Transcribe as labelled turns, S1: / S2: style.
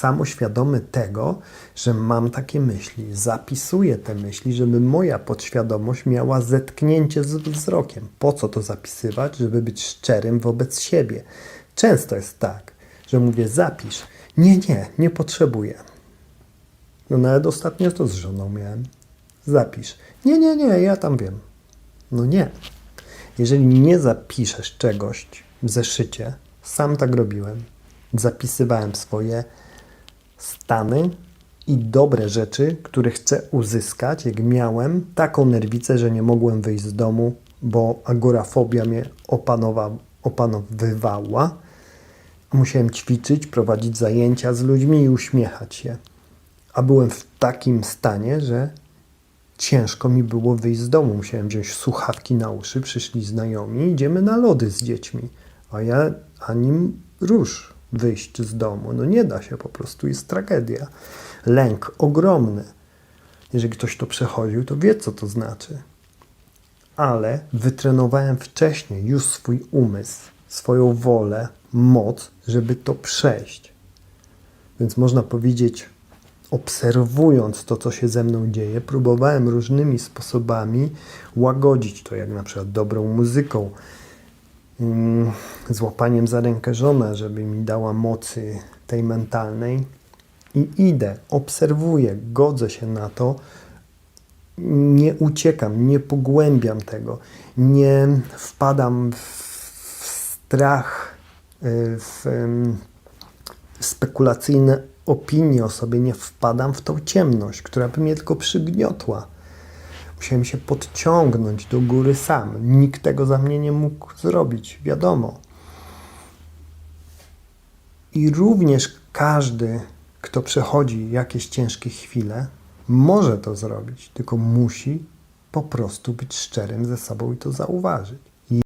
S1: samoświadomy tego, że mam takie myśli. Zapisuję te myśli, żeby moja podświadomość miała zetknięcie z wzrokiem. Po co to zapisywać? Żeby być szczerym wobec siebie. Często jest tak, że mówię zapisz. Nie, nie, nie potrzebuję. No nawet ostatnio to z żoną miałem. Zapisz. Nie, nie, nie, ja tam wiem. No nie. Jeżeli nie zapiszesz czegoś w zeszycie, sam tak robiłem. Zapisywałem swoje stany i dobre rzeczy, które chcę uzyskać, jak miałem taką nerwicę, że nie mogłem wyjść z domu, bo agorafobia mnie opanowa, opanowywała. Musiałem ćwiczyć, prowadzić zajęcia z ludźmi i uśmiechać się. A byłem w takim stanie, że ciężko mi było wyjść z domu. Musiałem wziąć słuchawki na uszy, przyszli znajomi, idziemy na lody z dziećmi. A ja ani rusz wyjść z domu. No nie da się, po prostu jest tragedia. Lęk ogromny. Jeżeli ktoś to przechodził, to wie, co to znaczy. Ale wytrenowałem wcześniej już swój umysł, swoją wolę, moc, żeby to przejść. Więc można powiedzieć, obserwując to, co się ze mną dzieje, próbowałem różnymi sposobami łagodzić to, jak na przykład dobrą muzyką, złapaniem za rękę żonę, żeby mi dała mocy tej mentalnej. I idę, obserwuję, godzę się na to, nie uciekam, nie pogłębiam tego, nie wpadam w, strach, y, w spekulacyjne opinie o sobie, nie wpadam w tą ciemność, która by mnie tylko przygniotła. Musiałem się podciągnąć do góry sam. Nikt tego za mnie nie mógł zrobić, wiadomo. I również każdy, kto przechodzi jakieś ciężkie chwile, może to zrobić, tylko musi po prostu być szczerym ze sobą i to zauważyć.